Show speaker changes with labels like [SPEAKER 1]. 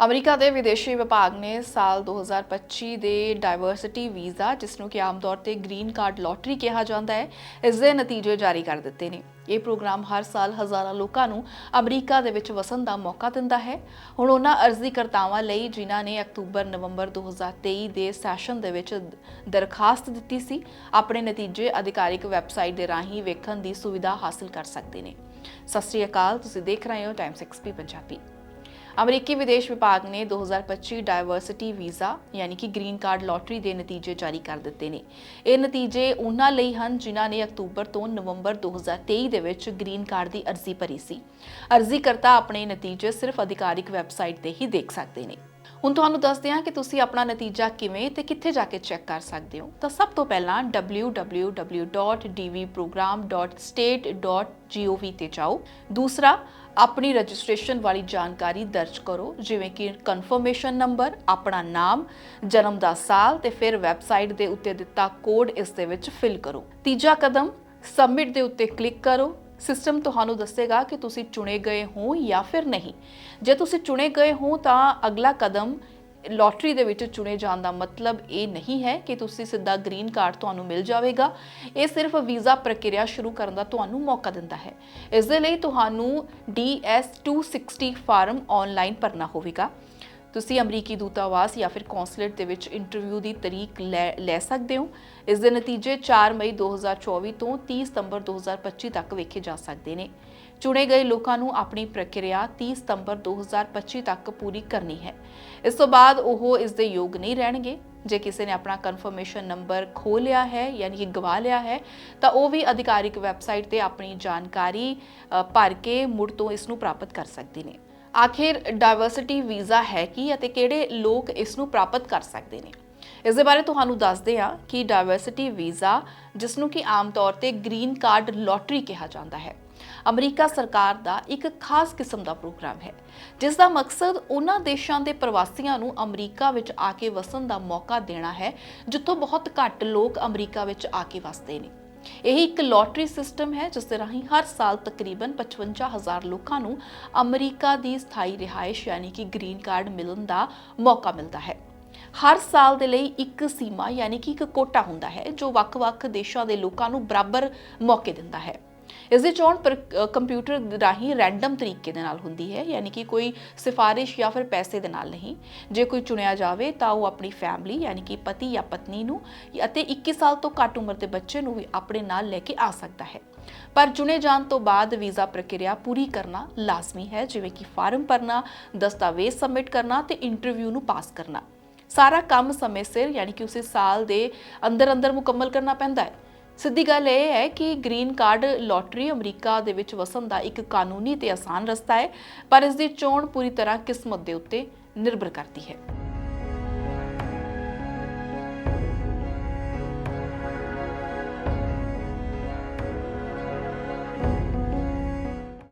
[SPEAKER 1] America ਦੇ ਵਿਦੇਸ਼ੀ ਵਿਭਾਗ ਨੇ ਸਾਲ 2025 ਦੇ ਡਾਈਵਰਸਿਟੀ ਵੀਜ਼ਾ, ਜਿਸ ਨੂੰ ਕਿ ਆਮ ਤੌਰ ਤੇ ਗ੍ਰੀਨ ਕਾਰਡ ਲੋਟਰੀ ਕਿਹਾ ਜਾਂਦਾ ਹੈ, ਇਸ ਦੇ ਨਤੀਜੇ ਜਾਰੀ ਕਰ ਦਿੱਤੇ ਨੇ। ਇਹ ਪ੍ਰੋਗਰਾਮ ਹਰ ਸਾਲ ਹਜ਼ਾਰਾਂ ਲੋਕਾਂ ਨੂੰ ਅਮਰੀਕਾ ਦੇ ਵਿੱਚ ਵਸਣ ਦਾ ਮੌਕਾ ਦਿੰਦਾ ਹੈ। ਹੁਣ ਉਹਨਾਂ ਅਰਜ਼ੀਕਰਤਾਵਾਂ ਲਈ ਜਿਨ੍ਹਾਂ ਨੇ ਅਕਤੂਬਰ ਨਵੰਬਰ 2023 ਦੇ ਸੈਸ਼ਨ ਦੇ ਵਿੱਚ ਦਰਖਾਸਤ ਦਿੱਤੀ ਸੀ, ਆਪਣੇ ਨਤੀਜੇ ਅਧਿਕਾਰਿਕ ਵੈਬਸਾਈਟ ਦੇ ਰਾਹੀਂ ਵੇਖਣ ਦੀ ਸੁਵਿਧਾ ਹਾਸਲ ਕਰ ਸਕਦੇ ਨੇ। ਸਤਿ ਸ੍ਰੀ ਅਕਾਲ, ਤੁਸੀਂ ਦੇਖ ਰਹੇ ਹੋ ਟਾਈਮਸ ਐਕਸਪੀ ਪੰਜਾਬੀ। ਅਮਰੀਕੀ ਵਿਦੇਸ਼ ਵਿਭਾਗ ਨੇ 2025 ਡਾਈਵਰਸਿਟੀ ਵੀਜ਼ਾ, ਯਾਨੀ ਕਿ ਗ੍ਰੀਨ ਕਾਰਡ ਲੋਟਰੀ ਦੇ ਨਤੀਜੇ ਜਾਰੀ ਕਰ ਦਿੱਤੇ ਨੇ। ਇਹ ਨਤੀਜੇ ਉਹਨਾਂ ਲਈ ਹਨ ਜਿਨ੍ਹਾਂ ਨੇ ਅਕਤੂਬਰ ਤੋਂ ਨਵੰਬਰ 2023 ਦੇ ਵਿੱਚ ਗ੍ਰੀਨ ਕਾਰਡ ਦੀ ਅਰਜ਼ੀ ਭਰੀ ਸੀ। ਅਰਜ਼ੀਕਰਤਾ ਆਪਣੇ ਨਤੀਜੇ ਸਿਰਫ ਅਧਿਕਾਰਿਕ ਵੈਬਸਾਈਟ ਤੇ ਹੀ ਦੇਖ ਸਕਦੇ ਨੇ। ਹੁਣ ਤੁਹਾਨੂੰ ਦੱਸਦੇ ਹਾਂ ਕਿ ਤੁਸੀਂ ਆਪਣਾ ਨਤੀਜਾ ਕਿਵੇਂ ਤੇ ਕਿੱਥੇ ਜਾ ਕੇ ਚੈੱਕ ਕਰ ਸਕਦੇ ਹੋ। ਤਾਂ ਸਭ ਤੋਂ ਪਹਿਲਾਂ www.dvprogram.state.gov ਤੇ ਜਾਓ। ਦੂਸਰਾ, ਆਪਣੀ ਰਜਿਸਟ੍ਰੇਸ਼ਨ ਵਾਲੀ ਜਾਣਕਾਰੀ ਦਰਜ ਕਰੋ, ਜਿਵੇਂ ਕਿ ਕਨਫਰਮੇਸ਼ਨ ਨੰਬਰ ਆਪਣਾ ਨਾਮ, ਜਨਮ ਦਾ ਸਾਲ ਤੇ ਫਿਰ ਵੈਬਸਾਈਟ ਦੇ ਉੱਤੇ ਦਿੱਤਾ ਕੋਡ ਇਸ ਦੇ ਵਿੱਚ ਫਿਲ ਕਰੋ। ਤੀਜਾ ਕਦਮ ਸਬਮਿਟ ਦੇ ਉੱਤੇ ਕਲਿੱਕ ਕਰੋ। ਸਿਸਟਮ ਤੁਹਾਨੂੰ ਦੱਸੇਗਾ ਕਿ ਤੁਸੀਂ ਚੁਣੇ ਗਏ ਹੋ ਜਾਂ ਫਿਰ ਨਹੀਂ। ਜੇ ਤੁਸੀਂ ਚੁਣੇ ਗਏ ਹੋ ਤਾਂ ਅਗਲਾ ਕਦਮ ਲੋਟਰੀ ਦੇ ਵਿੱਚ ਚੁਣੇ ਜਾਣ ਦਾ ਮਤਲਬ ਇਹ ਨਹੀਂ ਹੈ ਕਿ ਤੁਸੀਂ ਸਿੱਧਾ ਗ੍ਰੀਨ ਕਾਰਡ ਤੁਹਾਨੂੰ ਮਿਲ ਜਾਵੇਗਾ। ਇਹ ਸਿਰਫ ਵੀਜ਼ਾ ਪ੍ਰਕਿਰਿਆ ਸ਼ੁਰੂ ਕਰਨ ਦਾ ਤੁਹਾਨੂੰ ਮੌਕਾ ਦਿੰਦਾ ਹੈ। ਇਸ ਦੇ ਲਈ ਤੁਹਾਨੂੰ DS260 ਫਾਰਮ ਆਨਲਾਈਨ ਭਰਨਾ ਹੋਵੇਗਾ। ਤੁਸੀਂ ਅਮਰੀਕੀ ਦੂਤਾਵਾਸ ਜਾਂ ਫਿਰ ਕੌਂਸੂਲੇਟ ਦੇ ਵਿੱਚ ਇੰਟਰਵਿਊ ਦੀ ਤਰੀਕ ਲੈ ਲੈ ਸਕਦੇ ਹੋ। ਇਸ ਦੇ ਨਤੀਜੇ 4 ਮਈ 2024 ਤੋਂ 30 ਸਤੰਬਰ 2025 ਤੱਕ ਵੇਖੇ ਜਾ ਸਕਦੇ ਨੇ। ਚੁਣੇ ਗਏ ਲੋਕਾਂ ਨੂੰ ਆਪਣੀ ਪ੍ਰਕਿਰਿਆ 30 ਸਤੰਬਰ 2025 ਤੱਕ ਪੂਰੀ ਕਰਨੀ ਹੈ। ਇਸ ਤੋਂ ਬਾਅਦ ਉਹ ਇਸ ਦੇ ਯੋਗ ਨਹੀਂ ਰਹਿਣਗੇ। ਜੇ ਕਿਸੇ ਨੇ ਆਪਣਾ ਕਨਫਰਮੇਸ਼ਨ ਨੰਬਰ ਖੋ ਲਿਆ ਹੈ, ਯਾਨੀ ਕਿ ਗਵਾ ਲਿਆ ਹੈ, ਤਾਂ ਉਹ ਵੀ ਅਧਿਕਾਰਿਕ ਵੈਬਸਾਈਟ ਤੇ ਆਪਣੀ ਜਾਣਕਾਰੀ ਭਰ ਕੇ ਮੁੜ ਤੋਂ ਇਸ ਨੂੰ ਪ੍ਰਾਪਤ ਕਰ ਸਕਦੇ ਨੇ। ਆਖਿਰ ਡਾਈਵਰਸਿਟੀ ਵੀਜ਼ਾ ਹੈ ਕੀ ਅਤੇ ਕਿਹੜੇ ਲੋਕ ਇਸ ਨੂੰ ਪ੍ਰਾਪਤ ਕਰ ਸਕਦੇ ਨੇ? ਇਸ ਦੇ ਬਾਰੇ ਤੁਹਾਨੂੰ ਦੱਸਦੇ ਹਾਂ ਕਿ ਡਾਈਵਰਸਿਟੀ ਵੀਜ਼ਾ ਜਿਸ ਨੂੰ ਕਿ ਆਮ ਤੌਰ ਤੇ ਗ੍ਰੀਨ ਕਾਰਡ ਲੋਟਰੀ ਕਿਹਾ ਜਾਂਦਾ ਹੈ, ਅਮਰੀਕਾ ਸਰਕਾਰ ਦਾ ਇੱਕ ਖਾਸ ਕਿਸਮ ਦਾ ਪ੍ਰੋਗਰਾਮ ਹੈ, ਜਿਸ ਦਾ ਮਕਸਦ ਉਹਨਾਂ ਦੇਸ਼ਾਂ ਦੇ ਪ੍ਰਵਾਸੀਆਂ ਨੂੰ ਅਮਰੀਕਾ ਵਿੱਚ ਆ ਕੇ ਵਸਣ ਦਾ ਮੌਕਾ ਦੇਣਾ ਹੈ, ਜਿੱਥੋਂ ਬਹੁਤ ਘੱਟ ਲੋਕ ਅਮਰੀਕਾ ਵਿੱਚ ਆ ਕੇ ਵਸਦੇ ਨੇ। ਇਹ ਇੱਕ ਲੋਟਰੀ ਸਿਸਟਮ ਹੈ, ਜਿਸ ਦੇ ਰਾਹੀਂ ਹਰ ਸਾਲ ਤਕਰੀਬਨ 55000 ਲੋਕਾਂ ਨੂੰ ਅਮਰੀਕਾ ਦੀ ਸਥਾਈ ਰਿਹਾਇਸ਼ ਯਾਨੀ ਕਿ ਗ੍ਰੀਨ ਕਾਰਡ ਮਿਲਣ ਦਾ ਮੌਕਾ ਮਿਲਦਾ ਹੈ। ਹਰ ਸਾਲ ਦੇ ਲਈ ਇੱਕ ਸੀਮਾ ਯਾਨੀ ਕਿ ਇੱਕ ਕੋਟਾ ਹੁੰਦਾ ਹੈ, ਜੋ ਵੱਖ-ਵੱਖ ਦੇਸ਼ਾਂ ਦੇ ਲੋਕਾਂ ਨੂੰ ਬਰਾਬਰ ਮੌਕੇ ਦਿੰਦਾ ਹੈ। ਇਸ ਦੀ ਚੋਣ ਪਰ- ਕੰਪਿਊਟਰ ਰਾਹੀਂ ਰੈਂਡਮ ਤਰੀਕੇ ਦੇ ਨਾਲ ਹੁੰਦੀ ਹੈ, ਯਾਨੀ ਕਿ ਕੋਈ ਸਿਫਾਰਿਸ਼ ਜਾਂ ਫਿਰ ਪੈਸੇ ਦੇ ਨਾਲ ਨਹੀਂ। ਜੇ ਕੋਈ ਚੁਣਿਆ ਜਾਵੇ ਤਾਂ ਉਹ ਆਪਣੀ ਫੈਮਿਲੀ ਯਾਨੀ ਕਿ ਪਤੀ ਜਾਂ ਪਤਨੀ ਨੂੰ ਅਤੇ 21 ਸਾਲ ਤੋਂ ਘੱਟ ਉਮਰ ਦੇ ਬੱਚੇ ਨੂੰ ਵੀ ਆਪਣੇ ਨਾਲ ਲੈ ਕੇ ਆ ਸਕਦਾ ਹੈ। ਪਰ ਚੁਣੇ ਜਾਣ ਤੋਂ ਬਾਅਦ ਵੀਜ਼ਾ ਪ੍ਰਕਿਰਿਆ ਪੂਰੀ ਕਰਨਾ ਲਾਜ਼ਮੀ ਹੈ, ਜਿਵੇਂ ਕਿ ਫਾਰਮ ਭਰਨਾ, ਦਸਤਾਵੇਜ਼ ਸਬਮਿਟ ਕਰਨਾ ਤੇ ਇੰਟਰਵਿਊ ਨੂੰ ਪਾਸ ਕਰਨਾ। ਸਾਰਾ ਕੰਮ ਸਮੇਂ ਸਿਰ, ਯਾਨੀ ਕਿ ਉਸੇ ਸਾਲ ਦੇ ਅੰਦਰ ਅੰਦਰ ਮੁਕੰਮਲ ਕਰਨਾ ਪੈਂਦਾ ਹੈ। ਸਿੱਧੀ ਗੱਲ ਇਹ ਹੈ ਕਿ ਗ੍ਰੀਨ ਕਾਰਡ ਲੋਟਰੀ ਅਮਰੀਕਾ ਦੇ ਵਿੱਚ ਵਸਣ ਦਾ ਇੱਕ ਕਾਨੂੰਨੀ ਤੇ ਆਸਾਨ ਰਸਤਾ ਹੈ, ਪਰ ਇਸ ਦੀ ਚੋਣ ਪੂਰੀ ਤਰ੍ਹਾਂ ਕਿਸਮਤ ਦੇ ਉੱਤੇ ਨਿਰਭਰ ਕਰਦੀ ਹੈ।